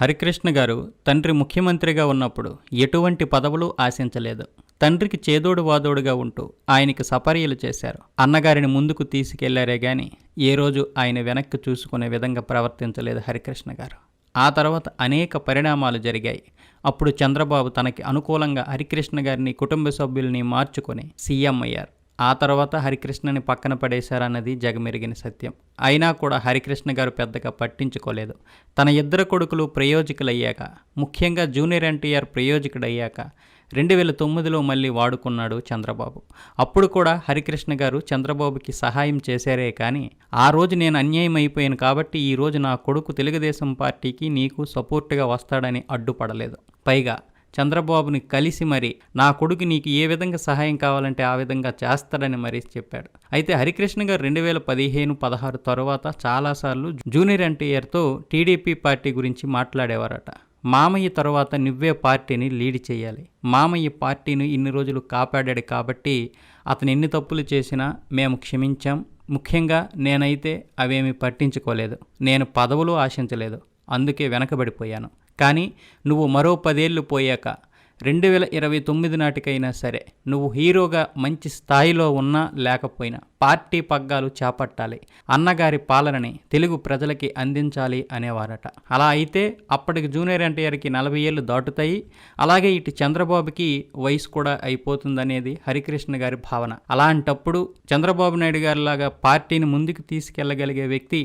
హరికృష్ణ గారు తండ్రి ముఖ్యమంత్రిగా ఉన్నప్పుడు ఎటువంటి పదవులు ఆశించలేదు. తండ్రికి చేదోడు వాదోడుగా ఉంటూ ఆయనకి సపర్యలు చేశారు. అన్నగారిని ముందుకు తీసుకెళ్ళారే గాని ఏ రోజు ఆయన వెనక్కి చూసుకునే విధంగా ప్రవర్తించలేదు హరికృష్ణ గారు. ఆ తర్వాత అనేక పరిణామాలు జరిగాయి. అప్పుడు చంద్రబాబు తనకి అనుకూలంగా హరికృష్ణ గారిని కుటుంబ సభ్యుల్ని మార్చుకొని సీఎం అయ్యారు. ఆ తర్వాత హరికృష్ణని పక్కన పడేశారన్నది జగమెరిగిన సత్యం. అయినా కూడా హరికృష్ణ గారు పెద్దగా పట్టించుకోలేదు. తన ఇద్దరు కొడుకులు ప్రయోజకులయ్యాక ముఖ్యంగా జూనియర్ ఎన్టీఆర్ ప్రయోజకుడయ్యాక రెండు వేల తొమ్మిదిలో మళ్ళీ వాడుకున్నాడు చంద్రబాబు. అప్పుడు కూడా హరికృష్ణ గారు చంద్రబాబుకి సహాయం చేశారే కానీ ఆ రోజు నేను అన్యాయం అయిపోయాను కాబట్టి ఈ రోజు నా కొడుకు తెలుగుదేశం పార్టీకి నీకు సపోర్ట్గా వస్తాడని అడ్డుపడలేదు. పైగా చంద్రబాబుని కలిసి మరి నా కొడుకు నీకు ఏ విధంగా సహాయం కావాలంటే ఆ విధంగా చేస్తాడని మరి చెప్పాడు. అయితే హరికృష్ణ గారు రెండు వేల పదిహేను పదహారు తర్వాత చాలాసార్లు జూనియర్ ఎన్టీఆర్తో టీడీపీ పార్టీ గురించి మాట్లాడేవారట. మామయ్య తర్వాత నువ్వే పార్టీని లీడ్ చేయాలి. మామయ్య పార్టీని ఇన్ని రోజులు కాపాడాడు కాబట్టి అతను ఎన్ని తప్పులు చేసినా మేము క్షమించాం. ముఖ్యంగా నేనైతే అవేమి పట్టించుకోలేదు. నేను పదవులు ఆశించలేదు. అందుకే వెనకబడిపోయాను. కానీ నువ్వు మరో పదేళ్ళు పోయాక రెండు వేల ఇరవై తొమ్మిది నాటికైనా సరే నువ్వు హీరోగా మంచి స్థాయిలో ఉన్నా లేకపోయినా పార్టీ పగ్గాలు చేపట్టాలి అన్నగారి పాలనని తెలుగు ప్రజలకి అందించాలి అనేవారట. అలా అయితే అప్పటికి జూనియర్ ఎన్టీఆర్కి నలభై ఏళ్ళు దాటుతాయి అలాగే ఇటు చంద్రబాబుకి వయసు కూడా అయిపోతుందనేది హరికృష్ణ గారి భావన. అలాంటప్పుడు చంద్రబాబు నాయుడు గారిలాగా పార్టీని ముందుకు తీసుకెళ్ళగలిగే వ్యక్తి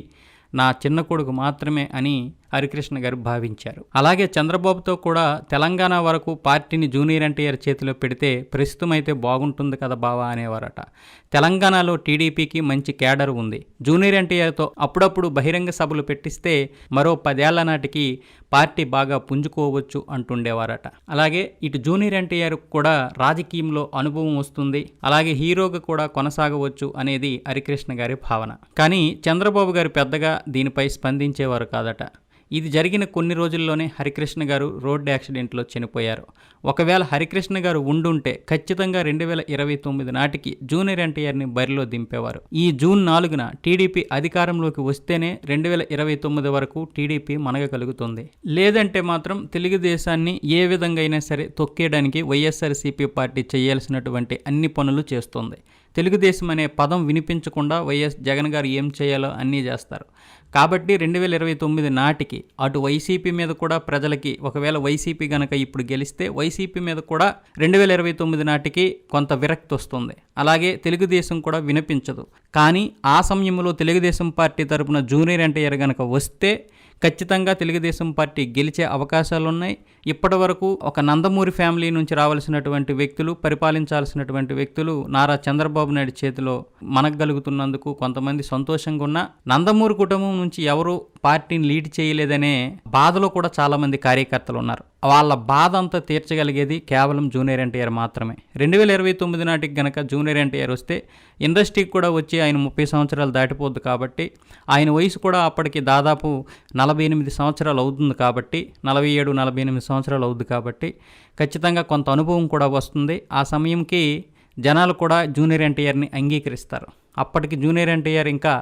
నా చిన్న కొడుకు మాత్రమే అని హరికృష్ణ గారు భావించారు. అలాగే చంద్రబాబుతో కూడా తెలంగాణ వరకు పార్టీని జూనియర్ ఎన్టీఆర్ చేతిలో పెడితే ప్రస్తుతం అయితే బాగుంటుంది కదా బావా అనేవారట. తెలంగాణలో టీడీపీకి మంచి క్యాడర్ ఉంది. జూనియర్ ఎన్టీఆర్తో అప్పుడప్పుడు బహిరంగ సభలు పెట్టిస్తే మరో పదేళ్ళ నాటికి పార్టీ బాగా పుంజుకోవచ్చు అంటుండేవారట. అలాగే ఇటు జూనియర్ ఎన్టీఆర్ కూడా రాజకీయంలో అనుభవం వస్తుంది. అలాగే హీరోగా కూడా కొనసాగవచ్చు అనేది హరికృష్ణ గారి భావన. కానీ చంద్రబాబు గారు పెద్దగా దీనిపై స్పందించేవారు కాదట. ఇది జరిగిన కొన్ని రోజుల్లోనే హరికృష్ణ గారు రోడ్డు యాక్సిడెంట్లో చనిపోయారు. ఒకవేళ హరికృష్ణ గారు ఉండుంటే ఖచ్చితంగా రెండు వేల ఇరవై తొమ్మిది నాటికి జూనియర్ ఎన్టీఆర్ని బరిలో దింపేవారు. ఈ జూన్ నాలుగున టీడీపీ అధికారంలోకి వస్తేనే రెండు వేల ఇరవై తొమ్మిది వరకు టీడీపీ మనగగలుగుతుంది లేదంటే మాత్రం తెలుగుదేశాన్ని ఏ విధంగా అయినా సరే తొక్కేయడానికి వైఎస్ఆర్సీపీ పార్టీ చేయాల్సినటువంటి అన్ని పనులు చేస్తుంది. తెలుగుదేశం అనే పదం వినిపించకుండా వైఎస్ జగన్ గారు ఏం చేయాలో అన్నీ చేస్తారు. కాబట్టి రెండు వేల ఇరవై తొమ్మిది నాటికి అటు వైసీపీ మీద కూడా ప్రజలకి ఒకవేళ వైసీపీ గనక ఇప్పుడు గెలిస్తే వైసీపీ మీద కూడా రెండు వేల ఇరవై తొమ్మిది నాటికి కొంత విరక్తి వస్తుంది. అలాగే తెలుగుదేశం కూడా వినిపించదు. కానీ ఆ సమయంలో తెలుగుదేశం పార్టీ తరపున జూనియర్ ఎన్టీఆర్ గనక వస్తే ఖచ్చితంగా తెలుగుదేశం పార్టీ గెలిచే అవకాశాలున్నాయి. ఇప్పటి వరకు ఒక నందమూరి ఫ్యామిలీ నుంచి రావాల్సినటువంటి వ్యక్తులు పరిపాలించాల్సినటువంటి వ్యక్తులు నారా చంద్రబాబు నాయుడు చేతిలో మనగలుగుతున్నందుకు కొంతమంది సంతోషంగా ఉన్న నందమూరి కుటుంబం నుంచి ఎవరు పార్టీని లీడ్ చేయలేదనే బాధలో కూడా చాలామంది కార్యకర్తలు ఉన్నారు. వాళ్ళ బాధ అంతా తీర్చగలిగేది కేవలం జూనియర్ ఎన్టీఆర్ మాత్రమే. రెండు వేల ఇరవై తొమ్మిది నాటికి గనక జూనియర్ ఎన్టీఆర్ వస్తే ఇండస్ట్రీకి కూడా వచ్చి ఆయన ముప్పై సంవత్సరాలు దాటిపోద్దు కాబట్టి ఆయన వయసు కూడా అప్పటికి దాదాపు నలభై ఎనిమిది సంవత్సరాలు అవుతుంది కాబట్టి నలభై ఏడు నలభై ఎనిమిది సంవత్సరాలు అవుద్ది కాబట్టి ఖచ్చితంగా కొంత అనుభవం కూడా వస్తుంది. ఆ సమయంకి జనాలు కూడా జూనియర్ ఎన్టీఆర్ని అంగీకరిస్తారు. అప్పటికి జూనియర్ ఎన్టీఆర్ ఇంకా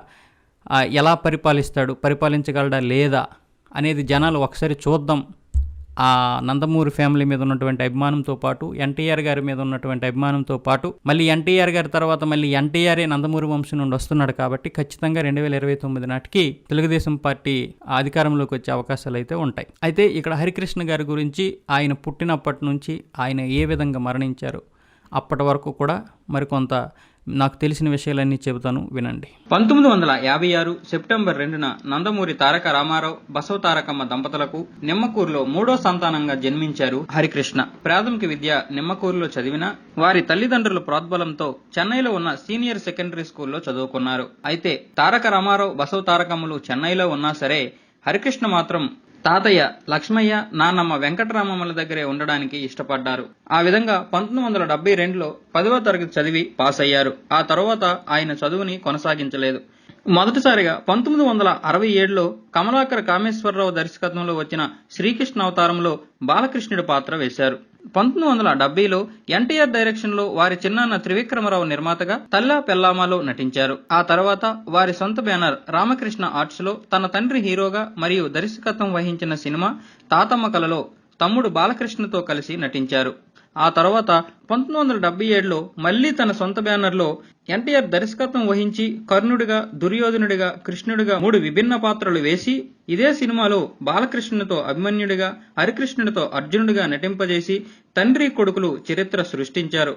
ఎలా పరిపాలిస్తాడు పరిపాలించగలడా లేదా అనేది జనాలు ఒకసారి చూద్దాం. ఆ నందమూరి ఫ్యామిలీ మీద ఉన్నటువంటి అభిమానంతో పాటు ఎన్టీఆర్ గారి మీద ఉన్నటువంటి అభిమానంతో పాటు మళ్ళీ ఎన్టీఆర్ గారి తర్వాత మళ్ళీ ఎన్టీఆర్ఏ నందమూరి వంశం నుండి వస్తున్నాడు కాబట్టి ఖచ్చితంగా రెండు వేల ఇరవై తొమ్మిది నాటికి తెలుగుదేశం పార్టీ అధికారంలోకి వచ్చే అవకాశాలు అయితే ఉంటాయి. అయితే ఇక్కడ హరికృష్ణ గారి గురించి ఆయన పుట్టినప్పటి నుంచి ఆయన ఏ విధంగా మరణించారు అప్పటి వరకు కూడా మరికొంత నాకు తెలిసిన విషయాలన్నీ చెబుతాను వినండి. పంతొమ్మిది వందల యాభై ఆరు సెప్టెంబర్ రెండున నందమూరి తారక రామారావు బసవ తారకమ్మ దంపతులకు నిమ్మకూరులో మూడో సంతానంగా జన్మించారు హరికృష్ణ. ప్రాథమిక విద్య నిమ్మకూరులో చదివిన వారి తల్లిదండ్రుల ప్రోద్బలంతో చెన్నైలో ఉన్న సీనియర్ సెకండరీ స్కూల్లో చదువుకున్నారు. అయితే తారక రామారావు బసవ తారకమ్మలు చెన్నైలో ఉన్నా సరే హరికృష్ణ మాత్రం తాతయ్య లక్ష్మయ్య నాన్నమ్మ వెంకటరామమ్మల దగ్గరే ఉండడానికి ఇష్టపడ్డారు. ఆ విధంగా పంతొమ్మిది వందల డెబ్బై రెండులో పదవ తరగతి చదివి పాస్ అయ్యారు ఆ తర్వాత ఆయన చదువుని కొనసాగించలేదు. మొదటిసారిగా పంతొమ్మిది వందల అరవై ఏడులో కమలాకర కామేశ్వరరావు దర్శకత్వంలో వచ్చిన శ్రీకృష్ణ అవతారంలో బాలకృష్ణుడి పాత్ర వేశారు. పంతొమ్మిది వందల డెబ్బైలో ఎన్టీఆర్ డైరెక్షన్లో వారి చిన్నాన్న త్రివిక్రమరావు నిర్మాతగా తల్లా పెల్లామాలో నటించారు. ఆ తర్వాత వారి సొంత బ్యానర్ రామకృష్ణ ఆర్ట్స్లో తన తండ్రి హీరోగా మరియు దర్శకత్వం వహించిన సినిమా తాతమ్మ కలలో తమ్ముడు బాలకృష్ణతో కలిసి నటించారు. ఆ తర్వాత పంతొమ్మిది వందల డెబ్బై ఏడులో మళ్ళీ తన సొంత బ్యానర్లో ఎన్టీఆర్ దర్శకత్వం వహించి కర్ణుడిగా దుర్యోధనుడిగా కృష్ణుడిగా మూడు విభిన్న పాత్రలు వేసి ఇదే సినిమాలో బాలకృష్ణునితో అభిమన్యుడిగా హరికృష్ణుడితో అర్జునుడిగా నటింపజేసి తండ్రి కొడుకులు చరిత్ర సృష్టించారు.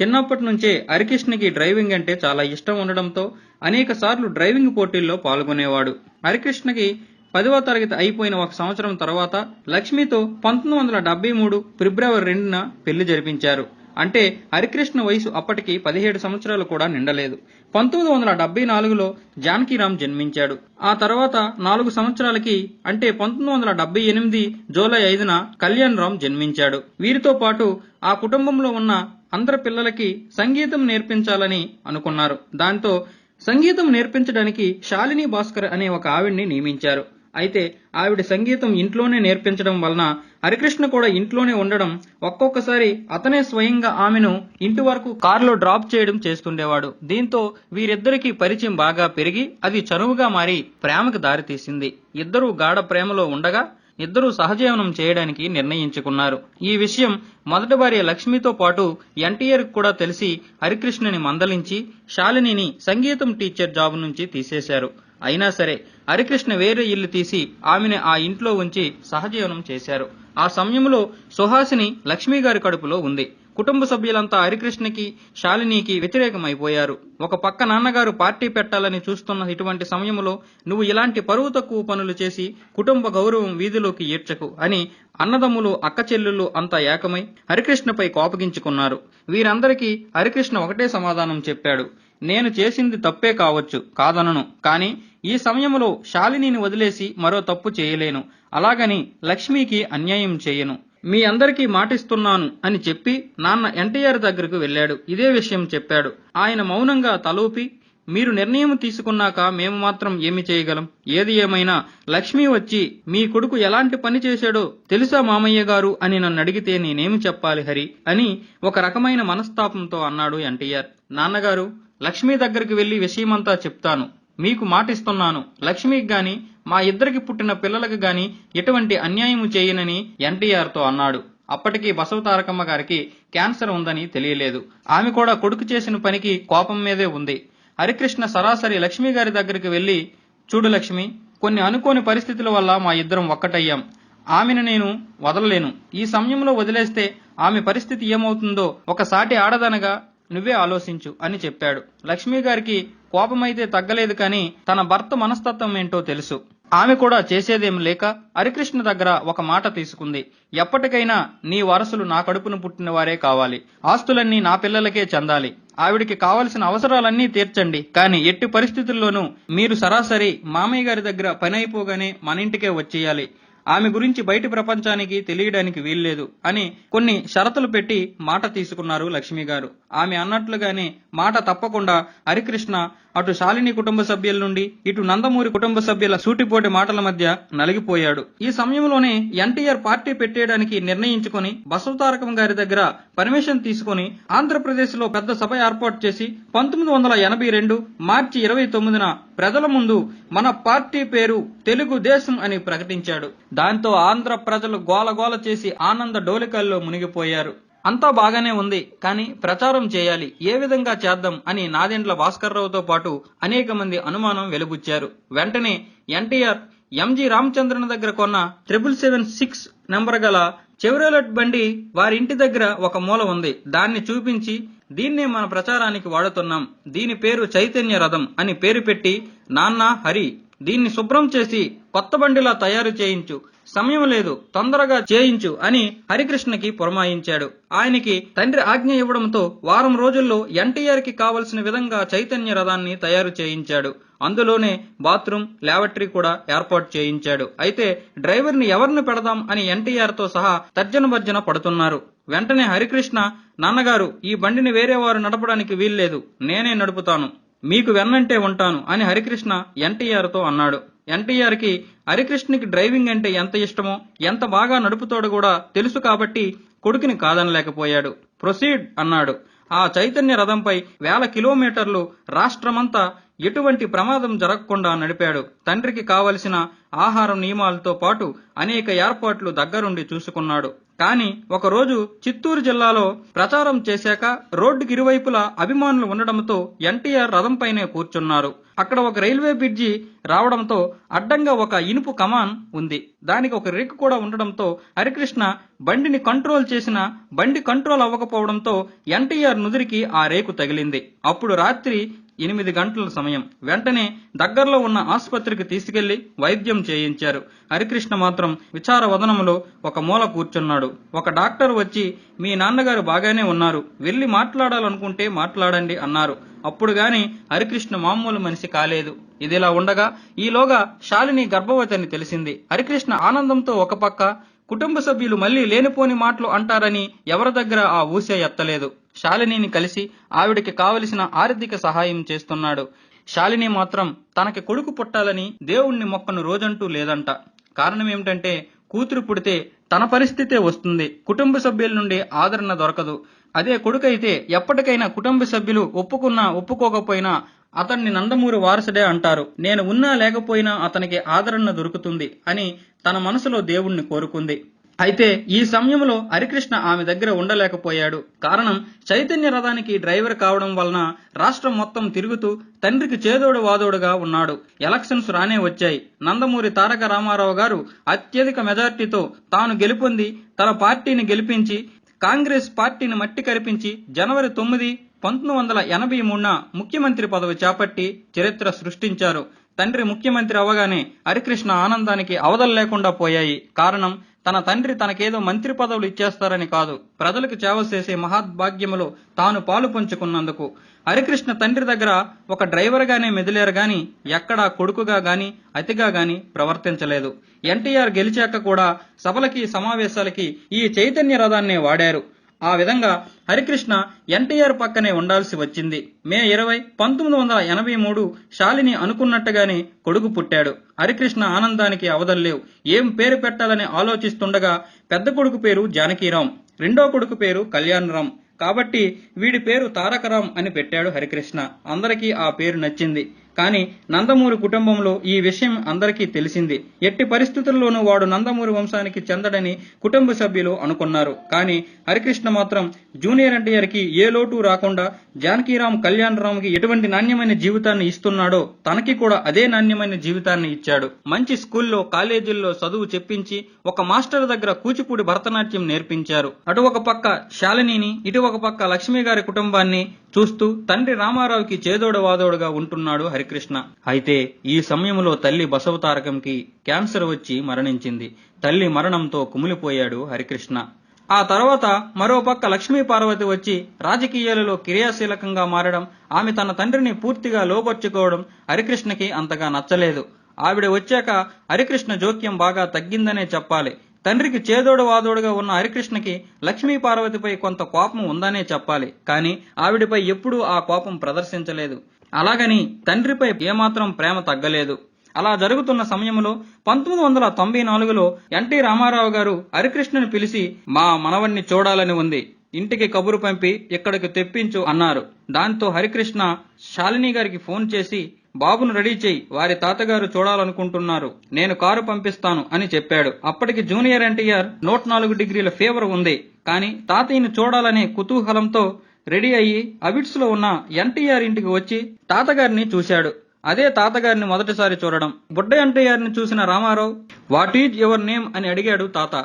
చిన్నప్పటి నుంచే హరికృష్ణకి డ్రైవింగ్ అంటే చాలా ఇష్టం ఉండడంతో అనేక సార్లు డ్రైవింగ్ పోటీల్లో పాల్గొనేవాడు. హరికృష్ణకి పదవ తరగతి అయిపోయిన ఒక సంవత్సరం తర్వాత లక్ష్మితో పంతొమ్మిది వందల డెబ్బై మూడు ఫిబ్రవరి రెండున పెళ్ళి జరిపించారు. అంటే హరికృష్ణ వయసు అప్పటికి పదిహేడు సంవత్సరాలు కూడా నిండలేదు. పంతొమ్మిది వందల డెబ్బై నాలుగులో జానకీరామ్ జన్మించాడు. ఆ తర్వాత నాలుగు సంవత్సరాలకి అంటే పంతొమ్మిది వందల డెబ్బై ఎనిమిది జూలై ఐదున కళ్యాణ్ రామ్ జన్మించాడు. వీరితో పాటు ఆ కుటుంబంలో ఉన్న అందరి పిల్లలకి సంగీతం నేర్పించాలని అనుకున్నారు. దాంతో సంగీతం నేర్పించడానికి శాలిని భాస్కర్ అనే ఒక ఆవిడ్ని నియమించారు. అయితే ఆవిడ సంగీతం ఇంట్లోనే నేర్పించడం వలన హరికృష్ణ కూడా ఇంట్లోనే ఉండడం ఒక్కొక్కసారి అతనే స్వయంగా ఆమెను ఇంటి వరకు కారులో డ్రాప్ చేయడం చేస్తుండేవాడు. దీంతో వీరిద్దరికీ పరిచయం బాగా పెరిగి అది చనువుగా మారి ప్రేమకు దారితీసింది. ఇద్దరూ గాఢ ప్రేమలో ఉండగా ఇద్దరూ సహజీవనం చేయడానికి నిర్ణయించుకున్నారు. ఈ విషయం మొదటి భార్య లక్ష్మితో పాటు ఎన్టీఆర్ కూడా తెలిసి హరికృష్ణని మందలించి శాలినిని సంగీతం టీచర్ జాబ్ నుంచి తీసేశారు. అయినా సరే హరికృష్ణ వేరే ఇల్లు తీసి ఆమెను ఆ ఇంట్లో ఉంచి సహజీవనం చేశారు. ఆ సమయంలో సుహాసిని లక్ష్మీ గారి కడుపులో ఉంది. కుటుంబ సభ్యులంతా హరికృష్ణకి శాలినికి వ్యతిరేకమైపోయారు. ఒక పక్క నాన్నగారు పార్టీ పెట్టాలని చూస్తున్న ఇటువంటి సమయంలో నువ్వు ఇలాంటి పరువు తక్కువ పనులు చేసి కుటుంబ గౌరవం వీధిలోకి ఈడ్చకు అని అన్నదమ్ములు అక్క చెల్లెళ్ళు అంతా ఏకమై హరికృష్ణపై కోపగించుకున్నారు. వీరందరికీ హరికృష్ణ ఒకటే సమాధానం చెప్పాడు. నేను చేసింది తప్పే కావచ్చు కాదనను. కానీ ఈ సమయంలో శాలినిని వదిలేసి మరో తప్పు చేయలేను. అలాగని లక్ష్మికి అన్యాయం చేయను. మీ అందరికీ మాటిస్తున్నాను అని చెప్పి నాన్న ఎన్టీఆర్ దగ్గరకు వెళ్ళాడు. ఇదే విషయం చెప్పాడు. ఆయన మౌనంగా తలూపి మీరు నిర్ణయం తీసుకున్నాక మేము మాత్రం ఏమి చేయగలం? ఏది ఏమైనా లక్ష్మి వచ్చి మీ కొడుకు ఎలాంటి పని చేశాడో తెలుసా మామయ్య గారు అని నన్ను అడిగితే నేనేమి చెప్పాలి హరి? అని ఒక రకమైన మనస్తాపంతో అన్నాడు ఎన్టీఆర్. నాన్నగారు లక్ష్మి దగ్గరికి వెళ్ళి విషయమంతా చెప్తాను. మీకు మాటిస్తున్నాను. లక్ష్మికి గాని మా ఇద్దరికి పుట్టిన పిల్లలకు గాని ఎటువంటి అన్యాయము చేయనని ఎన్టీఆర్తో అన్నాడు. అప్పటికి బసవతారకమ్మ గారికి క్యాన్సర్ ఉందని తెలియలేదు. ఆమె కూడా కొడుకు చేసిన పనికి కోపం మీదే ఉంది. హరికృష్ణ సరాసరి లక్ష్మి గారి దగ్గరికి వెళ్ళి చూడు లక్ష్మి కొన్ని అనుకోని పరిస్థితుల వల్ల మా ఇద్దరం ఒక్కటయ్యాం. ఆమెను నేను వదలలేను. ఈ సమయంలో వదిలేస్తే ఆమె పరిస్థితి ఏమవుతుందో ఒక సాటి ఆడదనగా నువ్వే ఆలోచించు అని చెప్పాడు. లక్ష్మి గారికి కోపమైతే తగ్గలేదు కానీ తన భర్త మనస్తత్వం ఏంటో తెలుసు. ఆమె కూడా చేసేదేం లేక హరికృష్ణ దగ్గర ఒక మాట తీసుకుంది. ఎప్పటికైనా నీ వారసులు నా కడుపును పుట్టిన వారే కావాలి. ఆస్తులన్నీ నా పిల్లలకే చెందాలి. ఆవిడికి కావలసిన అవసరాలన్నీ తీర్చండి. కానీ ఎట్టి పరిస్థితుల్లోనూ మీరు సరాసరి మామయ్య గారి దగ్గర పని అయిపోగానే మన ఇంటికే వచ్చేయాలి. ఆమె గురించి బయటి ప్రపంచానికి తెలియడానికి వీల్లేదు అని కొన్ని షరతులు పెట్టి మాట తీసుకున్నారు లక్ష్మి గారు ఆమె అన్నట్లుగానే మాట తప్పకుండా హరికృష్ణ అటు శాలిని కుటుంబ సభ్యుల నుండి ఇటు నందమూరి కుటుంబ సభ్యుల సూటిపోటి మాటల మధ్య నలిగిపోయాడు. ఈ సమయంలోనే ఎన్టీఆర్ పార్టీ పెట్టేయడానికి నిర్ణయించుకుని బసవతారకం గారి దగ్గర పర్మిషన్ తీసుకుని ఆంధ్రప్రదేశ్లో పెద్ద సభ ఏర్పాటు చేసి పంతొమ్మిది వందల ఎనభై రెండు మార్చి ఇరవై తొమ్మిదిన ప్రజల ముందు మన పార్టీ పేరు తెలుగుదేశం అని ప్రకటించాడు. దాంతో ఆంధ్ర ప్రజలు గోలగోల చేసి ఆనంద డోలికల్లో మునిగిపోయారు. అంతా బాగానే ఉంది కానీ ప్రచారం చేయాలి ఏ విధంగా చేద్దాం అని నాదెండ్ల భాస్కర్రావుతో పాటు అనేక మంది అనుమానం వెలుబుచ్చారు. వెంటనే ఎన్టీఆర్ ఎంజి రామచంద్రన్ దగ్గర కొన్న ట్రిపుల్ సెవెన్ సిక్స్ నెంబర్ గల చెవరోలెట్ బండి వారి ఇంటి దగ్గర ఒక మూల ఉంది. దాన్ని చూపించి దీన్నే మన ప్రచారానికి వాడుతున్నాం. దీని పేరు చైతన్య రథం అని పేరు పెట్టి నాన్న హరి దీన్ని శుభ్రం చేసి కొత్త బండిలా తయారు చేయించు. సమయం లేదు తొందరగా చేయించు అని హరికృష్ణకి పురమాయించాడు. ఆయనకి తండ్రి ఆజ్ఞ ఇవ్వడంతో వారం రోజుల్లో ఎన్టీఆర్కి కావలసిన విధంగా చైతన్య రథాన్ని తయారు చేయించాడు. అందులోనే బాత్రూమ్ లాబరేటరీ కూడా ఏర్పాటు చేయించాడు. అయితే డ్రైవర్ని ఎవరిని పెడదాం అని ఎన్టీఆర్తో సహా తర్జన భర్జన పడుతున్నారు. వెంటనే హరికృష్ణ నాన్నగారు ఈ బండిని వేరే వారు నడపడానికి వీల్లేదు. నేనే నడుపుతాను. మీకు వెన్నంటే ఉంటాను అని హరికృష్ణ ఎన్టీఆర్తో అన్నాడు. ఎన్టీఆర్కి హరికృష్ణకి డ్రైవింగ్ అంటే ఎంత ఇష్టమో ఎంత బాగా నడుపుతాడో కూడా తెలుసు కాబట్టి కొడుకుని కాదనలేకపోయాడు. ప్రొసీడ్ అన్నాడు. ఆ చైతన్య రథంపై వేల కిలోమీటర్లు రాష్ట్రమంతా ఎటువంటి ప్రమాదం జరగకుండా నడిపాడు. తండ్రికి కావలసిన ఆహారం నియమాలతో పాటు అనేక ఏర్పాట్లు దగ్గరుండి చూసుకున్నాడు. కానీ ఒకరోజు చిత్తూరు జిల్లాలో ప్రచారం చేశాక రోడ్డుకి ఇరువైపులా అభిమానులు ఉండడంతో ఎన్టీఆర్ రథంపైనే కూర్చున్నారు. అక్కడ ఒక రైల్వే బ్రిడ్జి రావడంతో అడ్డంగా ఒక ఇనుపు కమాన్ ఉంది. దానికి ఒక రేకు కూడా ఉండడంతో హరికృష్ణ బండిని కంట్రోల్ చేసిన బండి కంట్రోల్ అవ్వకపోవడంతో ఎన్టీఆర్ నుదిరికి ఆ రేకు తగిలింది. అప్పుడు రాత్రి ఎనిమిది గంటల సమయం. వెంటనే దగ్గరలో ఉన్న ఆసుపత్రికి తీసుకెళ్ళి వైద్యం చేయించారు. హరికృష్ణ మాత్రం విచార వదనంలో ఒక మూల కూర్చున్నాడు. ఒక డాక్టర్ వచ్చి మీ నాన్నగారు బాగానే ఉన్నారు. వెళ్ళి మాట్లాడాలనుకుంటే మాట్లాడండి అన్నారు. అప్పుడు గాని హరికృష్ణ మామూలు మనిషి కాలేదు. ఇదిలా ఉండగా ఈలోగా శాలిని గర్భవతి అని తెలిసింది. హరికృష్ణ ఆనందంతో ఒక పక్క కుటుంబ సభ్యులు మళ్ళీ లేనిపోని మాటలు అంటారని ఎవరి దగ్గర ఆ ఊసే ఎత్తలేదు. శాలినిని కలిసి ఆవిడికి కావలసిన ఆర్థిక సహాయం చేస్తున్నాడు. శాలిని మాత్రం తనకి కొడుకు పుట్టాలని దేవుణ్ణి మొక్కను రోజంటూ లేదంట. కారణం ఏమిటంటే కూతురు పుడితే తన పరిస్థితే వస్తుంది. కుటుంబ సభ్యుల నుండి ఆదరణ దొరకదు. అదే కొడుకైతే ఎప్పటికైనా కుటుంబ సభ్యులు ఒప్పుకున్నా ఒప్పుకోకపోయినా అతన్ని నందమూరి వారసుడే అంటారు. నేను ఉన్నా లేకపోయినా అతనికి ఆదరణ దొరుకుతుంది అని తన మనసులో దేవుణ్ణి కోరుకుంది. అయితే ఈ సమయంలో హరికృష్ణ ఆమె దగ్గర ఉండలేకపోయాడు. కారణం చైతన్య రథానికి డ్రైవర్ కావడం వలన రాష్ట్రం మొత్తం తిరుగుతూ తండ్రికి చేదోడు వాదోడుగా ఉన్నాడు. ఎలక్షన్స్ రానే వచ్చాయి. నందమూరి తారక రామారావు గారు అత్యధిక మెజార్టీతో తాను గెలుపొంది తన పార్టీని గెలిపించి కాంగ్రెస్ పార్టీని మట్టి కరిపించి జనవరి తొమ్మిది పంతొమ్మిది వందల ఎనభై మూడున ముఖ్యమంత్రి పదవి చేపట్టి చరిత్ర సృష్టించారు. తండ్రి ముఖ్యమంత్రి అవగానే హరికృష్ణ ఆనందానికి అవధలు లేకుండా పోయాయి. కారణం తన తండ్రి తనకేదో మంత్రి పదవులు ఇచ్చేస్తారని కాదు. ప్రజలకు సేవ చేసే మహాద్భాగ్యములో తాను పాలు పంచుకున్నందుకు. హరికృష్ణ తండ్రి దగ్గర ఒక డ్రైవర్ గానే మెదిలేరు గాని ఎక్కడా కొడుకుగా గాని అతిగా గాని ప్రవర్తించలేదు. ఎన్టీఆర్ గెలిచాక కూడా సభలకి సమావేశాలకి ఈ చైతన్య రథాన్నే వాడారు. ఆ విధంగా హరికృష్ణ ఎన్టీఆర్ పక్కనే ఉండాల్సి వచ్చింది. మే ఇరవై పంతొమ్మిది వందల ఎనభై మూడు శాలిని అనుకున్నట్టుగానే కొడుకు పుట్టాడు. హరికృష్ణ ఆనందానికి అవదల్లేవు ఏం పేరు పెట్టాలని ఆలోచిస్తుండగా పెద్ద కొడుకు పేరు జానకీరాం రెండో కొడుకు పేరు కళ్యాణరాం కాబట్టి వీడి పేరు తారకరాం అని పెట్టాడు హరికృష్ణ. అందరికీ ఆ పేరు నచ్చింది. కానీ నందమూరి కుటుంబంలో ఈ విషయం అందరికీ తెలిసింది. ఎట్టి పరిస్థితుల్లోనూ వాడు నందమూరి వంశానికి చెందడని కుటుంబ సభ్యులు అనుకున్నారు. కానీ హరికృష్ణ మాత్రం జూనియర్ ఎన్టీఆర్కి ఏ లోటు రాకుండా జానకీరామ్ కళ్యాణ్ రామ్కి ఎటువంటి నాణ్యమైన జీవితాన్ని ఇస్తున్నాడో తనకి కూడా అదే నాణ్యమైన జీవితాన్ని ఇచ్చాడు. మంచి స్కూల్లో కాలేజీల్లో చదువు చెప్పించి ఒక మాస్టర్ దగ్గర కూచిపూడి భరతనాట్యం నేర్పించారు. అటు ఒక పక్క శాలినిని ఇటు ఒక పక్క లక్ష్మి గారి కుటుంబాన్ని చూస్తూ తండ్రి రామారావుకి చేదోడు వాదోడుగా ఉంటున్నాడు హరికృష్ణ. అయితే ఈ సమయంలో తల్లి బసవతారకంకి క్యాన్సర్ వచ్చి మరణించింది. తల్లి మరణంతో కుమిలిపోయాడు హరికృష్ణ. ఆ తర్వాత మరో పక్క లక్ష్మీ పార్వతి వచ్చి రాజకీయాలలో క్రియాశీలకంగా మారడం ఆమె తన తండ్రిని పూర్తిగా లోపర్చుకోవడం హరికృష్ణకి అంతగా నచ్చలేదు. ఆవిడ వచ్చాక హరికృష్ణ జోక్యం బాగా తగ్గిందనే చెప్పాలి. తండ్రికి చేదోడు వాదోడుగా ఉన్న హరికృష్ణకి లక్ష్మీ పార్వతిపై కొంత కోపం ఉందనే చెప్పాలి. కానీ ఆవిడపై ఎప్పుడూ ఆ కోపం ప్రదర్శించలేదు. అలాగని తండ్రిపై ఏమాత్రం ప్రేమ తగ్గలేదు. అలా జరుగుతున్న సమయంలో పంతొమ్మిది వందల తొంభై నాలుగులో ఎన్టీ రామారావు గారు హరికృష్ణను పిలిచి మా మనవణ్ణి చూడాలని ఉంది. ఇంటికి కబురు పంపి ఇక్కడికి తెప్పించు అన్నారు. దాంతో హరికృష్ణ శాలిని గారికి ఫోన్ చేసి బాబును రెడీ చేయి వారి తాతగారు చూడాలనుకుంటున్నారు. నేను కారు పంపిస్తాను అని చెప్పాడు. అప్పటికి జూనియర్ ఎన్టీఆర్ నూట నాలుగు డిగ్రీల ఫీవర్ ఉంది. కానీ తాతయ్యను చూడాలనే కుతూహలంతో రెడీ అయ్యి అబిడ్స్లో ఉన్న ఎన్టీఆర్ ఇంటికి వచ్చి తాతగారిని చూశాడు. అదే తాతగారిని మొదటిసారి చూడడం. బుడ్డ ఎన్టీఆర్ని చూసిన Ramarao what is your name? అని అడిగాడు తాత.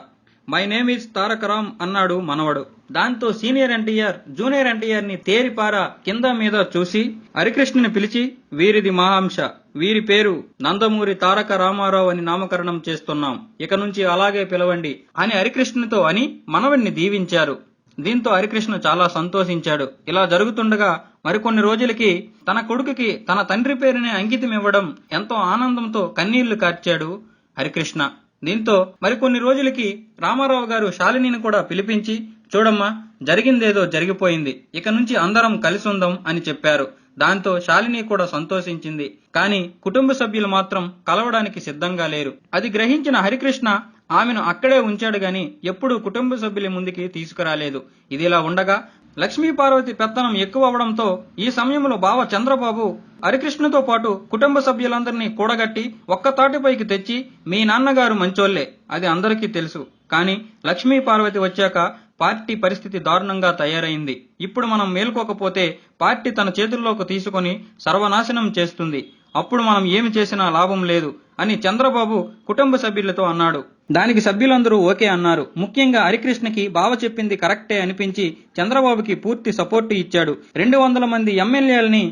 మై నేమ్ ఈజ్ తారకరామ్ అన్నాడు మనవడు. దాంతో సీనియర్ ఎన్టీఆర్ జూనియర్ ఎన్టీఆర్ని తేరిపార కింద మీద చూసి హరికృష్ణని పిలిచి వీరిది మహాంశ. వీరి పేరు నందమూరి తారక రామారావు అని నామకరణం చేస్తున్నాం. ఇక నుంచి అలాగే పిలవండి అని హరికృష్ణతో అని మనవణ్ణి దీవించారు. దీంతో హరికృష్ణ చాలా సంతోషించాడు. ఇలా జరుగుతుండగా మరికొన్ని రోజులకి తన కొడుకుకి తన తండ్రి పేరునే అంకితం ఇవ్వడం ఎంతో ఆనందంతో కన్నీళ్ళు కార్చాడు హరికృష్ణ. దీంతో మరికొన్ని రోజులకి రామారావు గారు శాలినిని కూడా పిలిపించి చూడమ్మా జరిగిందేదో జరిగిపోయింది. ఇక నుంచి అందరం కలిసి ఉందాం అని చెప్పారు. దాంతో శాలిని కూడా సంతోషించింది. కానీ కుటుంబ సభ్యులు మాత్రం కలవడానికి సిద్ధంగా లేరు. అది గ్రహించిన హరికృష్ణ ఆమెను అక్కడే ఉంచాడు గాని ఎప్పుడూ కుటుంబ సభ్యుల ముందుకి తీసుకురాలేదు. ఇదిలా ఉండగా లక్ష్మీ పార్వతి పెత్తనం ఎక్కువ అవడంతో ఈ సమయంలో బావ చంద్రబాబు హరికృష్ణతో పాటు కుటుంబ సభ్యులందరినీ కూడగట్టి ఒక్క తాటిపైకి తెచ్చి మీ నాన్నగారు మంచోళ్ళే అది అందరికీ తెలుసు. కానీ లక్ష్మీ పార్వతి వచ్చాక పార్టీ పరిస్థితి దారుణంగా తయారైంది. ఇప్పుడు మనం మేల్కోకపోతే పార్టీ తన చేతుల్లోకి తీసుకొని సర్వనాశనం చేస్తుంది. అప్పుడు మనం ఏమి చేసినా లాభం లేదు అని చంద్రబాబు కుటుంబ సభ్యులతో అన్నాడు. దానికి సభ్యులందరూ ఓకే అన్నారు. ముఖ్యంగా హరికృష్ణకి బావ చెప్పింది కరెక్టే అనిపించి చంద్రబాబుకి పూర్తి సపోర్టు ఇచ్చాడు. రెండు వందల మంది ఎమ్మెల్యేలని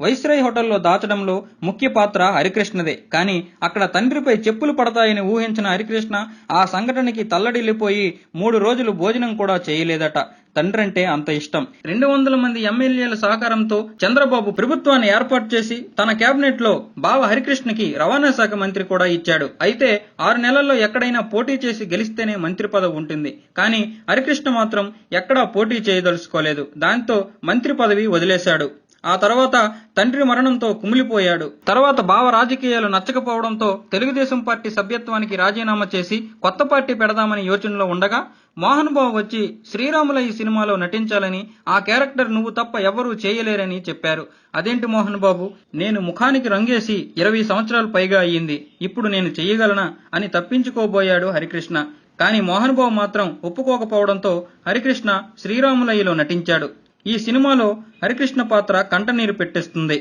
వైస్రాయ్ హోటల్లో దాచడంలో ముఖ్య పాత్ర హరికృష్ణదే. కానీ అక్కడ తండ్రిపై చెప్పులు పడతాయని ఊహించిన హరికృష్ణ ఆ సంఘటనకి తల్లడిల్లిపోయి మూడు రోజులు భోజనం కూడా చేయలేదట. తండ్రంటే అంత ఇష్టం. రెండు వందల మంది ఎమ్మెల్యేల సహకారంతో చంద్రబాబు ప్రభుత్వాన్ని ఏర్పాటు చేసి తన కేబినెట్లో బావ హరికృష్ణకి రవాణా శాఖ మంత్రి కూడా ఇచ్చాడు. అయితే ఆరు నెలల్లో ఎక్కడైనా పోటీ చేసి గెలిస్తేనే మంత్రి పదవి ఉంటుంది. కానీ హరికృష్ణ మాత్రం ఎక్కడా పోటీ చేయదలుచుకోలేదు. దాంతో మంత్రి పదవి వదిలేశాడు. ఆ తర్వాత తండ్రి మరణంతో కుమిలిపోయాడు. తర్వాత బావ రాజకీయాలు నచ్చకపోవడంతో తెలుగుదేశం పార్టీ సభ్యత్వానికి రాజీనామా చేసి కొత్త పార్టీ పెడదామని యోచనలో ఉండగా మోహన్ బాబు వచ్చి శ్రీరాముల ఈ సినిమాలో నటించాలని ఆ క్యారెక్టర్ నువ్వు తప్ప ఎవరూ చేయలేరని చెప్పారు. అదేంటి మోహన్ బాబు? నేను ముఖానికి రంగేసి ఇరవై సంవత్సరాలు పైగా అయ్యింది. ఇప్పుడు నేను చెయ్యగలనా? అని తప్పించుకోబోయాడు హరికృష్ణ. కానీ మోహన్ బాబు మాత్రం ఒప్పుకోకపోవడంతో హరికృష్ణ శ్రీరాములయ్యలో నటించాడు. ఈ సినిమాలో హరికృష్ణ పాత్ర కంటనీరు పెట్టేస్తుంది.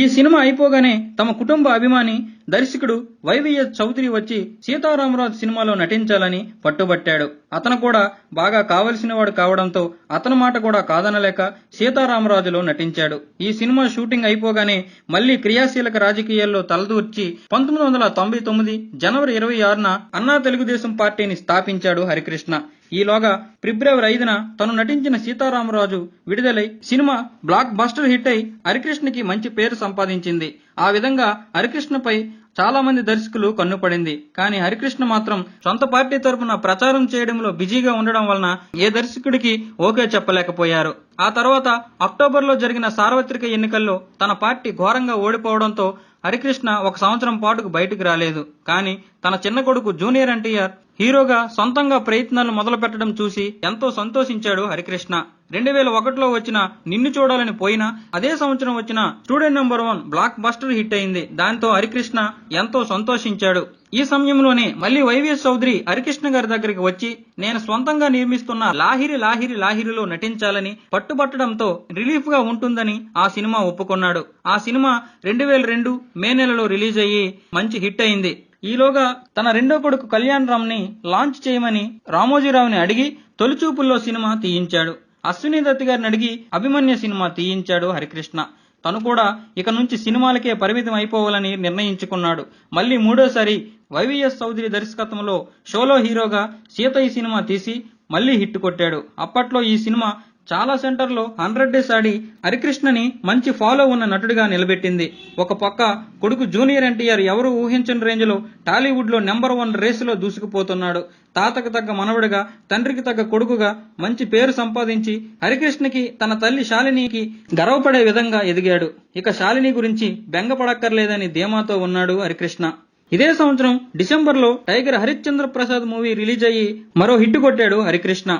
ఈ సినిమా అయిపోగానే తమ కుటుంబ అభిమాని దర్శకుడు వైవిఎస్ చౌదరి వచ్చి సీతారామరాజు సినిమాలో నటించాలని పట్టుబట్టాడు. అతను కూడా బాగా కావలసినవాడు కావడంతో అతని మాట కూడా కాదనలేక సీతారామరాజులో నటించాడు. ఈ సినిమా షూటింగ్ అయిపోగానే మళ్ళీ క్రియాశీలక రాజకీయాల్లో తలదూర్చి పంతొమ్మిది వందల తొంభై తొమ్మిది జనవరి ఇరవై ఆరున అన్నా తెలుగుదేశం పార్టీని స్థాపించాడు హరికృష్ణ. ఈలోగా ఫిబ్రవరి ఐదున తను నటించిన సీతారామరాజు విడుదలై సినిమా బ్లాక్ బస్టర్ హిట్ అయి హరికృష్ణకి మంచి పేరు సంపాదించింది. ఆ విధంగా హరికృష్ణపై చాలా మంది దర్శకులు కన్నుపడింది. కానీ హరికృష్ణ మాత్రం సొంత పార్టీ తరపున ప్రచారం చేయడంలో బిజీగా ఉండడం వలన ఏ దర్శకుడికి ఓకే చెప్పలేకపోయారు. ఆ తర్వాత అక్టోబర్లో జరిగిన సార్వత్రిక ఎన్నికల్లో తన పార్టీ ఘోరంగా ఓడిపోవడంతో హరికృష్ణ ఒక సంవత్సరం పాటుకు బయటకు రాలేదు. కానీ తన చిన్న కొడుకు జూనియర్ ఎన్టీఆర్ హీరోగా సొంతంగా ప్రయత్నాలు మొదలు పెట్టడం చూసి ఎంతో సంతోషించాడు హరికృష్ణ. రెండు వేల ఒకటిలో వచ్చిన నిన్ను చూడాలని పోయినా అదే సంవత్సరం వచ్చిన student number one blockbuster hit అయింది. దాంతో హరికృష్ణ ఎంతో సంతోషించాడు. ఈ సమయంలోనే మళ్ళీ వైవిఎస్ చౌదరి హరికృష్ణ గారి దగ్గరికి వచ్చి నేను స్వంతంగా నిర్మిస్తున్న లాహిరి లాహిరి లాహిరిలో నటించాలని పట్టుబట్టడంతో రిలీఫ్గా ఉంటుందని ఆ సినిమా ఒప్పుకున్నాడు. ఆ సినిమా రెండు వేల రెండు మే నెలలో రిలీజ్ అయ్యి మంచి హిట్ అయింది. ఈలోగా తన రెండో కొడుకు కళ్యాణ్ రామ్ని లాంచ్ చేయమని రామోజీరావుని అడిగి తొలిచూపుల్లో సినిమా తీయించాడు. అశ్విని దత్ గారిని అడిగి అభిమన్య సినిమా తీయించాడు హరికృష్ణ. తను కూడా ఇక నుంచి సినిమాలకే పరిమితం అయిపోవాలని నిర్ణయించుకున్నాడు. మళ్ళీ మూడోసారి వైవిఎస్ చౌదరి దర్శకత్వంలో షోలో హీరోగా సీత ఈ సినిమా తీసి మళ్ళీ హిట్ కొట్టాడు. అప్పట్లో ఈ సినిమా చాలా సెంటర్లో హండ్రెడ్ డేస్ ఆడి హరికృష్ణని మంచి ఫాలో ఉన్న నటుడిగా నిలబెట్టింది. ఒక పక్క కొడుకు జూనియర్ ఎన్టీఆర్ ఎవరు ఊహించని రేంజ్లో టాలీవుడ్లో నెంబర్ వన్ రేసులో దూసుకుపోతున్నాడు. తాతకు తగ్గ మనవడిగా తండ్రికి తగ్గ కొడుకుగా మంచి పేరు సంపాదించి హరికృష్ణకి తన తల్లి శాలినికి గర్వపడే విధంగా ఎదిగాడు. ఇక శాలిని గురించి బెంగపడక్కర్లేదని ధీమాతో ఉన్నాడు హరికృష్ణ. ఇదే సంవత్సరం డిసెంబర్లో tiger Harishchandra Prasad movie release అయ్యి మరో హిట్ కొట్టాడు హరికృష్ణ.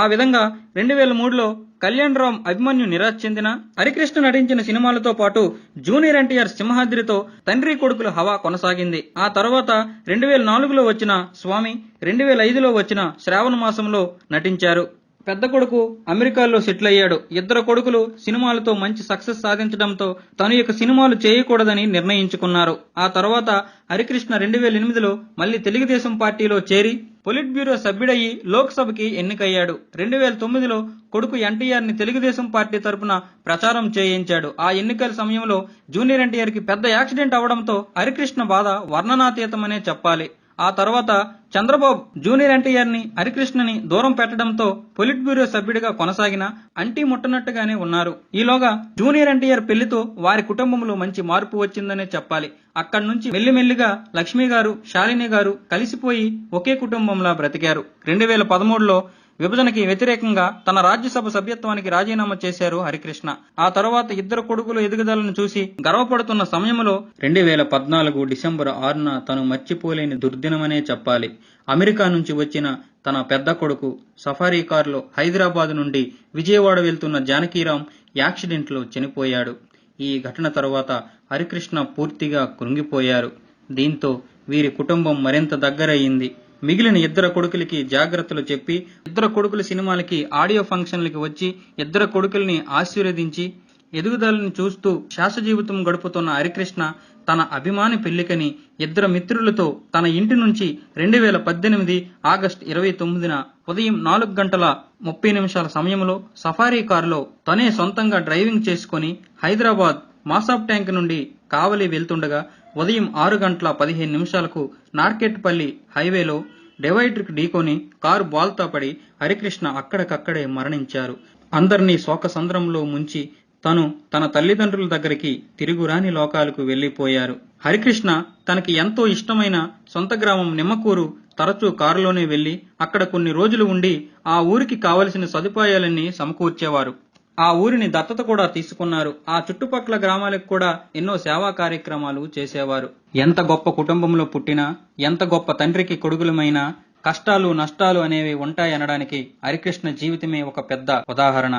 ఆ విధంగా రెండు వేల మూడులో కళ్యాణ్ రామ్ అభిమన్యు నిరాశ చెందిన హరికృష్ణ నటించిన సినిమాలతో పాటు జూనియర్ ఎన్టీఆర్ సింహాద్రితో తండ్రి కొడుకుల హవా కొనసాగింది. ఆ తర్వాత రెండు వేల నాలుగులో వచ్చిన స్వామి రెండు వేల ఐదులో వచ్చిన శ్రావణ మాసంలో నటించారు. పెద్ద కొడుకు అమెరికాలో సెటిల్ అయ్యాడు. ఇద్దరు కొడుకులు సినిమాలతో మంచి సక్సెస్ సాధించడంతో తను ఇక సినిమాలు చేయకూడదని నిర్ణయించుకున్నారు. ఆ తర్వాత హరికృష్ణ రెండు వేల ఎనిమిదిలో మళ్ళీ తెలుగుదేశం పార్టీలో చేరి పొలిట్ బ్యూరో సభ్యుడయ్యి లోక్సభకి ఎన్నికయ్యాడు. రెండు వేల తొమ్మిదిలో కొడుకు ఎన్టీఆర్ని తెలుగుదేశం పార్టీ తరపున ప్రచారం చేయించాడు. ఆ ఎన్నికల సమయంలో జూనియర్ ఎన్టీఆర్కి పెద్ద యాక్సిడెంట్ అవడంతో హరికృష్ణ బాధ వర్ణనాతీతమనే చెప్పాలి. ఆ తర్వాత చంద్రబాబు జూనియర్ ఎన్టీఆర్ని హరికృష్ణని దూరం పెట్టడంతో పొలిట్ బ్యూరో సభ్యుడిగా కొనసాగిన అంటీ ముట్టనట్టుగానే ఉన్నారు. ఈలోగా జూనియర్ ఎన్టీఆర్ పెళ్ళితో వారి కుటుంబంలో మంచి మార్పు వచ్చిందనే చెప్పాలి. అక్కడి నుంచి మెల్లిమెల్లిగా లక్ష్మి గారు శాలిని గారు కలిసిపోయి ఒకే కుటుంబంలా బ్రతికారు. రెండు వేల పదమూడులో విభజనకి వ్యతిరేకంగా తన రాజ్యసభ సభ్యత్వానికి రాజీనామా చేశారు హరికృష్ణ. ఆ తర్వాత ఇద్దరు కొడుకులు ఎదుగుదలను చూసి గర్వపడుతున్న సమయంలో రెండు వేల పద్నాలుగు డిసెంబర్ ఆరున తను మర్చిపోలేని దుర్దినమనే చెప్పాలి. అమెరికా నుంచి వచ్చిన తన పెద్ద కొడుకు సఫారీ కారులో హైదరాబాద్ నుండి విజయవాడ వెళ్తున్న జానకీరాం యాక్సిడెంట్లో చనిపోయాడు. ఈ ఘటన తర్వాత హరికృష్ణ పూర్తిగా కృంగిపోయారు. దీంతో వీరి కుటుంబం మరింత దగ్గరయ్యింది మిగిలిన ఇద్దరు కొడుకులకి జాగ్రత్తలు చెప్పి ఇద్దరు కొడుకుల సినిమాలకి ఆడియో ఫంక్షన్లకి వచ్చి ఇద్దరు కొడుకుల్ని ఆశీర్వదించి ఎదుగుదలని చూస్తూ శాస జీవితం గడుపుతున్న హరికృష్ణ తన అభిమాని పెళ్ళికని ఇద్దరు మిత్రులతో తన ఇంటి నుంచి రెండు వేల పద్దెనిమిది ఆగస్టు ఇరవై తొమ్మిదిన ఉదయం నాలుగు గంటల ముప్పై నిమిషాల సమయంలో సఫారీ కారులో తనే సొంతంగా డ్రైవింగ్ చేసుకొని హైదరాబాద్ మాసాబ్ ట్యాంక్ నుండి కావలి వెళ్తుండగా ఉదయం ఆరు గంటల పదిహేను నిమిషాలకు నార్కెట్పల్లి హైవేలో డివైడర్కి ఢీకొని కారు బాల్తో పడి హరికృష్ణ అక్కడికక్కడే మరణించారు. అందరినీ శోకసంద్రంలో ముంచి తను తన తల్లిదండ్రుల దగ్గరికి తిరుగురాని లోకాలకు వెళ్ళిపోయారు హరికృష్ణ తనకి ఎంతో ఇష్టమైన సొంత గ్రామం నిమ్మకూరు తరచూ కారులోనే వెళ్ళి అక్కడ కొన్ని రోజులు ఉండి ఆ ఊరికి కావలసిన సదుపాయాలన్నీ సమకూర్చేవారు. ఆ ఊరిని దత్తత కూడా తీసుకున్నారు. ఆ చుట్టుపక్కల గ్రామాలకు కూడా ఎన్నో సేవా కార్యక్రమాలు చేసేవారు. ఎంత గొప్ప కుటుంబంలో పుట్టినా ఎంత గొప్ప తండ్రికి కొడుకులమైనా కష్టాలు నష్టాలు అనేవి ఉంటాయనడానికి హరికృష్ణ జీవితమే ఒక పెద్ద ఉదాహరణ.